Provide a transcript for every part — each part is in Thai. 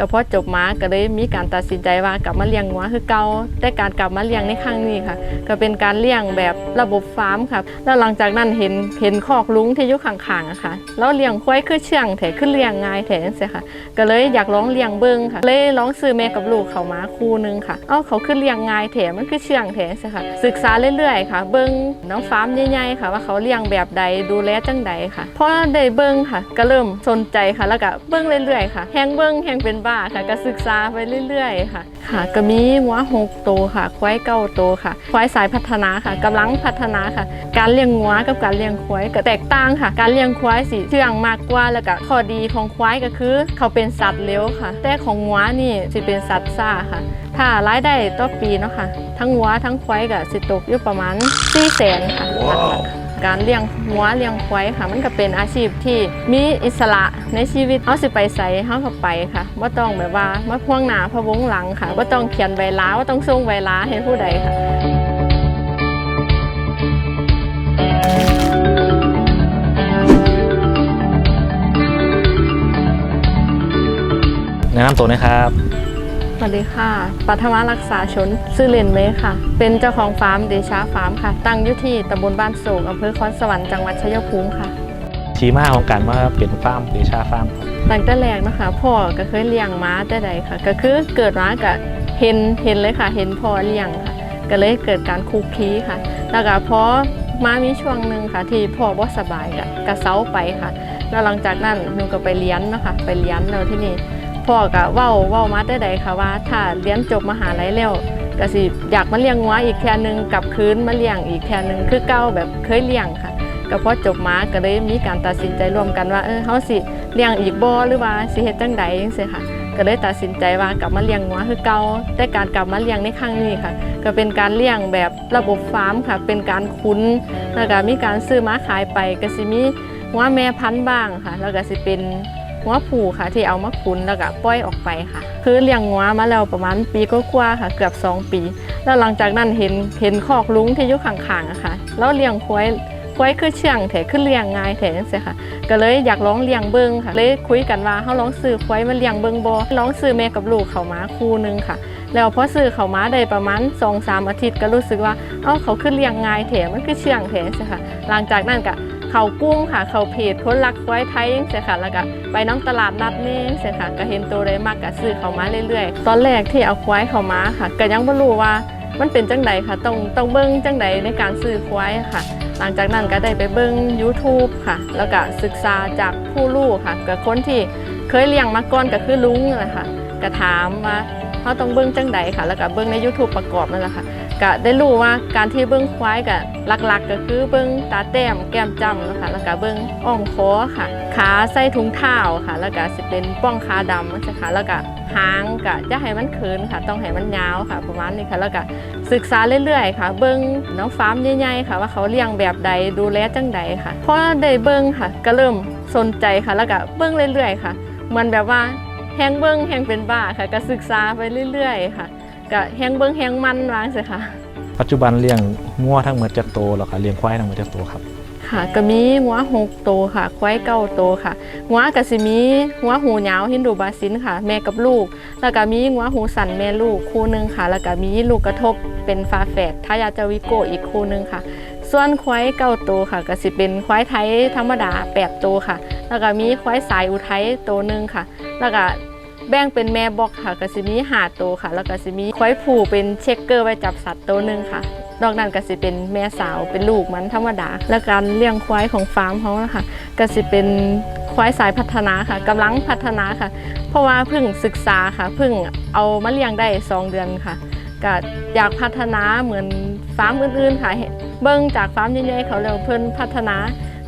ก็พอจบมาก็เลยมีการตัดสินใจว่ากลับมาเลี้ยงงัวคือเก่าแต่การกลับมาเลี้ยงในครั้งนี้ค่ะ ก็เป็นการเลี้ยงแบบระบบฟาร์มค่ะแล้วหลังจากนั้นเห็นเห็นคอกลุงที่อยู่ข้างๆอะค่ะแล้วเลี้ยงควายคือเชื่องแถขึ้นเลี้ยงง่ายแถจังซี่ค่ะ ก็เลยอยากลองเลี้ยงเบิ้งค่ะ เลยลองซื้อแม่กับลูกเขามาคู่หนึงค่ะเอ้าเขาขึ้นเลี้ยงง่ายแถมันคือเชื่องแถใช่ค่ะ ศึกษาเรื่อยๆค่ะ เบิ้งน้องฟาร์มใหญ่ๆค่ะ ว่าเขาเลี้ยงแบบใดดูแลจังใดค่ะพอได้เบิ้งค่ะ ก็เริ่มสนใจค่ะ แล้วก็เบิ้งเรื่อยๆค่ะแฮงเบิ้งแฮงเป็นบ้าค่ะก็ศึกษาไปเรื่อยๆ ค่ะ ค่ะก็มีหัวหกโตวค่ะ ควายเก้าโตวค่ะ ควายสายพัฒนาค่ะกำลังพัฒนาค่ะ การเลี้ยงงัวกับการเลี้ยงควายก็แตกต่างค่ะ การเลี้ยงควายสิเชื่องมากกว่าแล้วก็ข้อดีของควายก็คือ เขาเป็นสัตว์เลี้ยวค่ะ แต่ของงัวนี่สิเป็นสัตว์ซ่าค่ะ ถ้ารายได้ต่อปีเนาะค่ะ ทั้งงัวทั้งควายก็สิตกอยู่ประมาณ4แสนค่ะหลักๆ การเลี้ยงงัวเลี้ยงควายค่ะ มันก็เป็นอาชีพที่มีอิสระในชีวิตเฮาสิไปใส่เฮาก็ไปค่ะบ่าต้องแบบว่ามาพ่วงหนาพะวงหลังค่ะบ่าต้องเขียนใบลาบ่าต้องส่งใบลาให้ผู้ใดค่ะแนะนำตัวนะครับ สวัสดีค่ะ ปัทมารักษาชนซื่อเลนเมค่ะ เป็นเจ้าของฟาร์มเดชาฟาร์มค่ะ ตั้งอยู่ที่ตำบลบ้านโศกอำเภอคอนสวรรค์จังหวัดชัยภูมิค่ะ ทีมาของการว่าเป็นฟาร์มเดชาฟาร์มครับตั้งแต่แรกเนาะคะ พ่อก็เคยเลี้ยงม้าแต่ใดค่ะ ก็คือเกิดมาก็เห็นเห็นเลยค่ะ เห็นพ่อเลี้ยงค่ะ ก็เลยเกิดการคุกคีค่ะ แล้วก็พอมามีช่วงหนึ่งค่ะที่พ่อบ่สบายก็กระเซาไปค่ะ แล้วหลังจากนั้นหนูก็ไปเรียนเนาะคะไปเรียนแล้วที่นี่ พ่อก็เว้าเว้ามาแต่ใดค่ะว่า ถ้าเรียนจบมหาลัยแล้วก็สิอยากมาเลี้ยงงัวอีกแค่หนึงกลับคืนมาเลี้ยงอีกแค่หนึงคือเก่าแบบเคยเลี้ยงค่ะก็พอจบมาก็เลยมีการตัดสินใจร่วมกันว่าเออเฮาสิเลี้ยงอีกบ่หรือว่าสิเฮ็ดจังใดจังซี่ค่ะก็เลยตัดสินใจว่ากลับมาเลี้ยงงัวคือเก่าแต่การกลับมาเลี้ยงในครั้งนี้ค่ะ ก็เป็นการเลี้ยงแบบระบบฟาร์มค่ะ เป็นการคุ้นแล้วก็มีการซื้อมาขายไปก็สิมีงัวแม่พันธุ์บ้างค่ะ แล้วก็สิเป็น งัวผูค่ะ ที่เอามาคุ้นแล้วก็ปล่อยออกไปค่ะ คือเลี้ยงงัวมาแล้วประมาณปีก็กว่าค่ะ เกือบ 2 ปี แล้วหลังจากนั้นเห็นเห็นคอกลุงที่อยู่ข้างๆอะค่ะ แล้วเลี้ยงควายควายคือเชื่องแถขึ้นเลี้ยงง่ายแถจังซี่ค่ะ ก็เลยอยากลองเลี้ยงเบิ้งค่ะ เลยคุยกันว่าเฮาลองซื้อควายมาเลี้ยงเบิ้งบ่ลองซื้อแม่กับลูกเขามาคู่หนึงค่ะแล้วพอซื้อเขามาได้ประมาณ2-3อาทิตย์ก็รู้สึกว่า เอ้าเขาขึ้นเลี้ยงง่ายแถมันคือเชื่องแถจังซี่ค่ะ หลังจากนั้นก็ เขากุ้งค่ะเขาเพจคนรักควายไทยจังซี่ค่ะแล้วก็ไปน้องตลาดนัดนี่จังซี่ค่ะก็เห็นตัวได้มากก็ซื้อเขามาเรื่อยๆ ตอนแรกที่เอาควายเขามาค่ะ ก็ยังบ่รู้ว่ามันเป็นจังใดค่ะต้องต้องเบิ่งจังใดในการซื้อควายค่ะ หลังจากนั้นก็ได้ไปเบิ่ง YouTube ค่ะ แล้วก็ศึกษาจากผู้รู้ค่ะกับคนที่เคยเลี้ยงมาก่อนก็คือลุงนั่แหละค่ะก็ถามว่าเขาต้องเบิ่งจังใดค่ะ แล้วก็เบิ่งใน YouTube ประกอบนั่นแหละค่ะ ก็ได้รู้ว่าการที่เบิ่งควายก็หลักๆ ก็คือเบิ่งตาแต้มแก้มจำนะคะแล้วก็เบิ่งอ่องคอค่ะ ขาใส่ถุงเท้าค่ะ แล้วก็สิเป็นป้องขาดำนะคะแล้วก็หางก็จะให้มันเขินค่ะ ต้องให้มันยาวค่ะ ประมาณนี้ค่ะ แล้วก็ศึกษาเรื่อยๆ ค่ะ เบิ้งน้องฟาร์มใหญ่ๆค่ะ ว่าเขาเลี้ยงแบบใดดูแลจังใดค่ะพอได้เบิ้งค่ะ ก็เริ่มสนใจค่ะ แล้วก็เบิ้งเรื่อยๆ ค่ะเหมันแบบว่าแฮงเบิ้งแฮงเป็นบ้าค่ะ ก็ศึกษาไปเรื่อยๆ ค่ะ ก็แฮงเบิ้งแฮงมันวางสิค่ะ ปัจจุบันเลี้ยงงัวทั้งหมดจะโตแล้วค่ะเลี้ยงควายทั้งหมดจะโตครับค่ะก็มีหัวหกโตวค่ะ ควายเก้าโตวค่ะหัวก็สิมีหัวหูยาวฮินดูบาซินค่ะ แม่กับลูก แล้วก็มีหัวหูสันแม่ลูกคู่หนึงค่ะ แล้วก็มีลูกกระทบเป็นฟาแฝดทายาจาวิโกอีกคู่หนึงค่ะ ส่วนควายเก้าโตวค่ะก็สิเป็นควายไทยธรรมดาแปดโตวค่ะ แล้วก็มีควายสายอุทัยโตวหนึงค่ะ แล้วก็ แบ่งเป็นแม่บอกค่ะก็สิมีหาโตวค่ะ แล้วก็สิมีควายผูเป็นเช็คเกอร์ไว้จับสัตว์ตัวหนึ่งค่ะ นอกนั้นก็สิเป็นแม่สาวเป็นลูกมันธรรมดา และการเลี้ยงควายของฟาร์มเขานะคะก็สิเป็นควายสายพัฒนาค่ะกำลังพัฒนาค่ะ เพราะว่าเพิ่งศึกษาค่ะเพิ่งเอามาเลี้ยงได้2เดือนค่ะก็อยากพัฒนาเหมือนฟาร์มอื่นๆค่ะเห็นเบิ้งจากฟาร์มใหญ่ๆเขาแล้วเพิ่นพัฒนา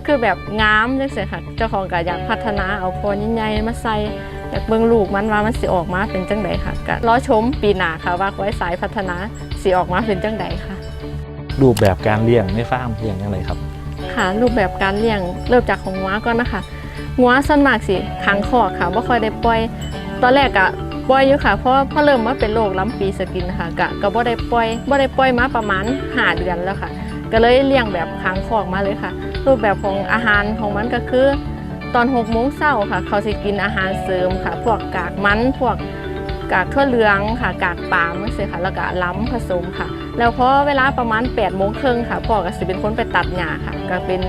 คือแบบงามจังซี่ค่ะ เจ้าของก็อยากพัฒนาเอาพอใหญ่ๆมาใส่ อยากเบิ่งลูกมันว่ามันสิออกมาเป็นจังไดค่ะก็รอชมปีหน้าค่ะว่าควายสายพัฒนาสิออกมาเป็นจังไดค่ะ รูปแบบการเลี้ยงในฟาร์มเลี้ยงอย่างไรครับ ค่ะรูปแบบการเลี้ยงเริ่มจากของงัวก่อนนะคะงัวส่วนมากสิขังคอกค่ะไม่ค่อยได้ปล่อย ตอนแรกอะปล่อยอยู่ค่ะเพราะพอเริ่มมาเป็นโรคล้ำปีสกินค่ะกะก็บ่ได้ปล่อยบ่ได้ปล่อยมาประมาณ5เดือนแล้วค่ะ ก็เลยเลี้ยงแบบขังคอกมาเลยค่ะ รูปแบบของอาหารของมันก็คือ ตอน6โมงเช้าค่ะ เขาสิกินอาหารเสริมค่ะ พวกกากมันพวกกากทั่วเหลืองค่ะ กากปาล์มจังซี่ค่ะ แล้วก็ล้ำผสมค่ะ แล้วพอเวลาประมาณ8โมงครึ่งค่ะพ่อก็สิเป็นคนไปตัดหญ้าค่ะ ก็เป็น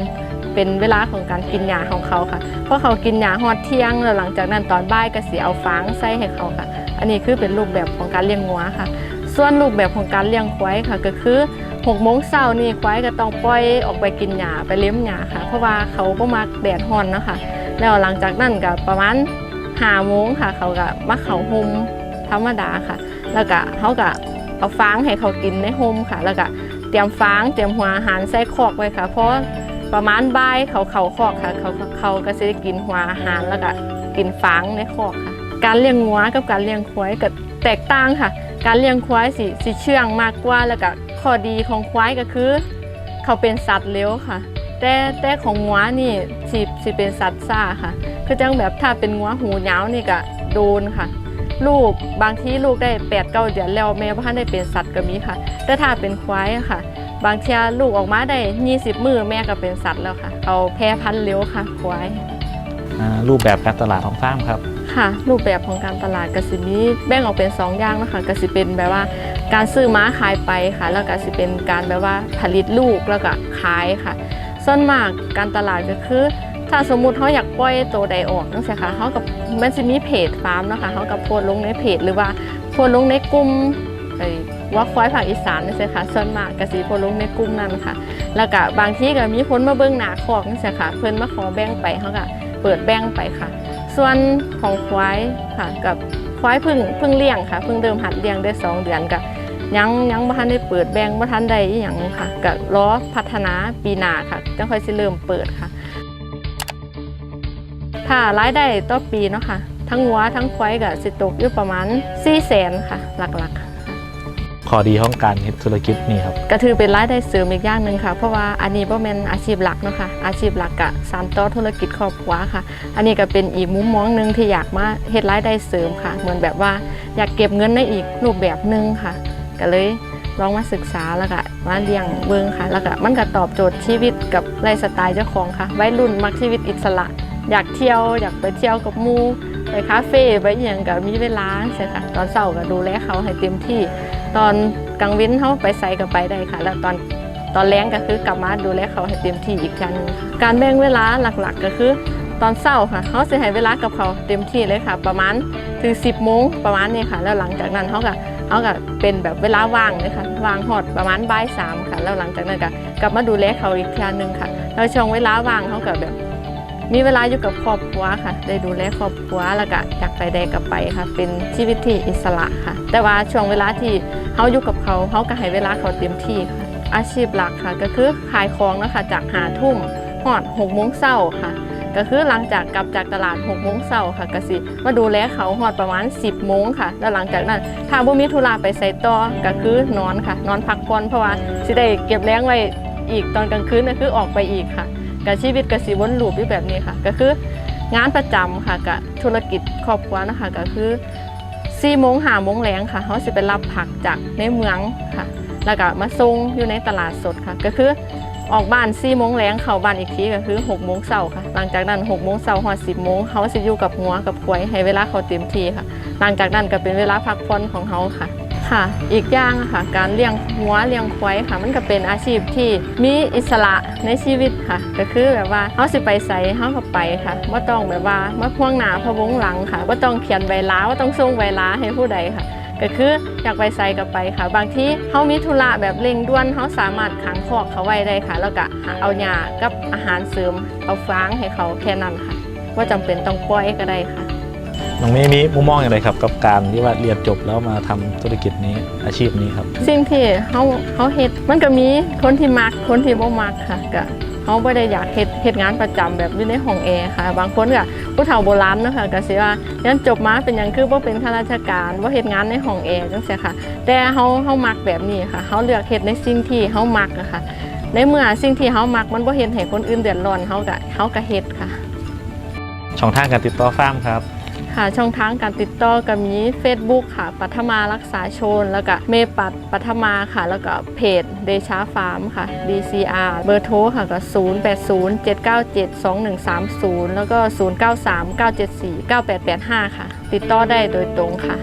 เป็นเวลาของการกินหญ้าของเขาค่ะพอเขากินหญ้าฮอดเที่ยงแล้วหลังจากนั้นตอนบ่ายก็สิเอาฟางใส่ให้เขาค่ะ อันนี้คือเป็นรูปแบบของการเลี้ยงงัวค่ะ ส่วนรูปแบบของการเลี้ยงควายค่ะก็คือ 6โมงเช้านี่ควายก็ต้องปล่อยออกไปกินหญ้าไปเลี้ยงหญ้าค่ะ เพราะว่าเขาบ่มักแดดร้อนเนาะค่ะแล้วหลังจากนั้นก็ประมาณ5โมงค่ะ เขาก็มาเขาโฮมธรรมดาค่ะ แล้วก็เขาก็เอาฟางให้เขากินในโฮมค่ะ แล้วก็เตรียมฟางเตรียมหัวอาหารใส่คอกไว้ค่ะ เพราะประมาณบ่ายเขาเขาคอกค่ะ เขาเขาก็จะได้กินหัวอาหารแล้วก็กินฟางในคอกค่ะ การเลี้ยงงัวกับการเลี้ยงควายก็แตกต่างค่ะ การเลี้ยงควายสิสิเชื่องมากกว่าแล้วก็ข้อดีของควายก็คือ เขาเป็นสัตว์เลี้ยวค่ะ แต่แต่ของงัวนี่สิสิเป็นสัตว์ซ่าค่ะ คือจังแบบถ้าเป็นงัวหูยาวนี่ก็โดนค่ะ ลูกบางทีลูกได้8ปดเก้าเดือนแล้วแม่พ่านได้เป็นสัตว์ก็มีค่ะ แต่ถ้าเป็นควายค่ะ บางเทีลูกออกมาได้ 20 มือแม่ก็เป็นสัตว์แล้วค่ะ เอาแพร่พันธุ์เร็วค่ะ ควายรูปแบบการตลาดของฟาร์มครับ ค่ะ รูปแบบของการตลาดกสิมีแบ่งออกเป็น2อย่างนะคะกสิเป็นแบบว่าการซื้อม้าขายไปค่ะ แล้วก็สิเป็นการแบบว่าผลิตลูกแล้วก็ขายค่ะ ส่วนมากการตลาดก็คือ ถ้าสมมุติเขาอยากปล่อยตัวใดออกนั่นสิคะเขากับมันจะมีเพจฟาร์มนะคะเขากับโพสต์ลงในเพจหรือว่าโพสต์ลงในกลุ่มไอว่าควายภาคอีสานนั่นสิคะส่วนมากกสิโพสต์ลงในกลุ่มนั้นค่ะ แล้วก็บางที่ก็มีคนมาเบิ่งหน้าคอกนั่นสิคะเพิ่นมาขอแบ่งไปเขาก็เปิดแบ่งไปค่ะ ส่วนของควายค่ะกับควายพึ่งพึ่งเลี้ยงค่ะพึ่งเดิมหัดเลี้ยงได้สองเดือนกับยังยังบ่ทันได้เปิดแบงบ่ทันได้อหย่างค่ะกับล้อพัฒนาปีหน้าค่ะจังค่อยสิเริ่มเปิดค่ะ ถ้ารายได้ต่อปีเนาะค่ะ ทั้งวัวทั้งควายก็สิตกอยู่ประมาณ4แสนค่ะ หลักๆค่ะ อดีของการเฮ็ดธุรกิจนี่ครับก็ถือเป็นรายได้เสริมอีกอย่างหนึ่งค่ะ เพราะว่าอันนี้บ่แม่นอาชีพหลักเนาะค่ะอาชีพหลักกะสานต่อธุรกิจครอบครัวค่ะ อันนี้ก็เป็นอีกมุมมองหนึ่งที่อยากมาเฮ็ดรายได้เสริมค่ะ เหมือนแบบว่าอยากเก็บเงินในอีกรูปแบบหนึ่งค่ะ ก็เลยลองมาศึกษาแล้วก็มาเลี้ยงเบิงค่ะ แล้วก็มันก็ตอบโจทย์ชีวิตกับไลฟ์สไตล์เจ้าของค่ะวัยรุ่นมักชีวิตอิสระ อยากเที่ยวอยากไปเที่ยวกับมูไปคาเฟ่ไปอย่างก็มีเวลาใช่ค่ะ ตอนเช้าก็ดูแลเขาให้เต็มที่ ตอนกลางวินเขาไปใส่ก็ไปได้ค่ะ แล้วตอนตอนแรงก็คือกลับมาดูแลเขาให้เต็มที่อีกครั้งการแบ่งเวลาหลักๆ ก็คือตอนเช้าค่ะเขาจะให้เวลากับเขาเต็มที่เลยค่ะ ประมาณถึง 10โมงประมาณนี้ค่ะ แล้วหลังจากนั้นเขาก็เขาก็เป็นแบบเวลาว่างเลยค่ะว่างหอดประมาณบ่ายสามค่ะ แล้วหลังจากนั้นก็กลับมาดูแลเขาอีกครั้งหนึ่งค่ะ แล้วช่วงเวลาว่างเขาก็แบบ มีเวลาอยู่กับครอบครัวค่ะ ได้ดูแลครอบครัวแล้วก็อยากไปใดก็ไปค่ะ เป็นชีวิตที่อิสระค่ะ แต่ว่าช่วงเวลาที่เขาอยู่กับเขาเขาก็ให้เวลาเขาเต็มที่ค่ะ อาชีพหลักค่ะ ก็คือขายของนะคะจากหาทุ่มหอดหกโมงเช้าค่ะ ก็คือหลังจากกลับจากตลาด6โมงเช้าค่ะก็สิมาดูแลเขาหอดประมาณ 10โมงค่ะ แล้วหลังจากนั้นถ้าบ่มีธุระไปใส่ต่อก็คือนอนค่ะ นอนพักผ่อนเพราะว่าสิได้เก็บแรงไว้อีกตอนกลางคืนก็คือออกไปอีกค่ะ กับชีวิตก็สิวนลูปอยู่แบบนี้ค่ะ ก็คืองานประจำค่ะกับธุรกิจครอบครัวนะคะก็คือ4โมง5โมงแรงค่ะเขาสิไปรับผักจากในเมืองค่ะ แล้วก็มาส่งอยู่ในตลาดสดค่ะ ก็คือออกบ้าน4โมงแรงเข้าบ้านอีกทีก็คือ6โมงเช้าค่ะ หลังจากนั้น6โมงเช้าฮอด10โมงเขาสิอยู่กับหัวกับควายให้เวลาเขาเต็มที่ค่ะ หลังจากนั้นก็เป็นเวลาพักผ่อนของเขาค่ะ ค่ะ อีกอย่างค่ะ การเลี้ยงหัวเลี้ยงควายค่ะ มันก็เป็นอาชีพที่มีอิสระในชีวิตค่ะ ก็คือแบบว่าเขาสิไปใส่เขาก็ไปค่ะว่าต้องแบบว่ามาพ่วงหนาพะวงหลังค่ะว่าต้องเขียนใบลาว่าต้องส่งใบลาให้ผู้ใดค่ะก็คืออยากไปใส่ก็ไปค่ะ บางที่เขามีธุระแบบเร่งด่วนเขาสามารถขังคอกเขาไว้ได้ค่ะ แล้วก็เอาหญ้ากับอาหารเสริม เอาฟางให้เขาแค่นั้นค่ะว่าจำเป็นต้องปล่อยก็ได้ค่ะ น้องเมย์มีมุมมองอย่างไรครับ กับการที่ว่าเรียนจบแล้วมาทำธุรกิจนี้อาชีพนี้ครับ สิ่งที่เขาเขาเฮ็ดมันก็มีคนที่มักคนที่บ่มักค่ะก็เขาบ่ได้อยากเฮ็ดเฮ็ดงานประจำแบบอยู่ในห้องแอร์ค่ะ บางคนก็ผู้เฒ่าโบราณเนาะค่ะก็สิว่าเรียนจบมาเป็นหยังคือบ่เป็นข้าราชการบ่เฮ็ดงานในห้องแอร์จังซี่ค่ะ แต่เฮาเฮามักแบบนี้ค่ะเฮาเลือกเฮ็ดในสิ่งที่เฮามักอะค่ะในเมื่อสิ่งที่เฮามักมันบ่เฮ็ดให้คนอื่นเดือดร้อนเฮาก็เฮาก็เฮ็ดค่ะ ช่องทางการติดต่อฟาร์มครับ ค่ะช่องทางการติดต่อก็มี Facebook ค่ะ ปัทมารักษาชน แล้วก็เมปัดปัทมาค่ะ แล้วก็เพจเดชาฟาร์มค่ะ DCR เบอร์โทรค่ะก็ 0807972130 แล้วก็ 0939749885 ค่ะ ติดต่อได้โดยตรงค่ะ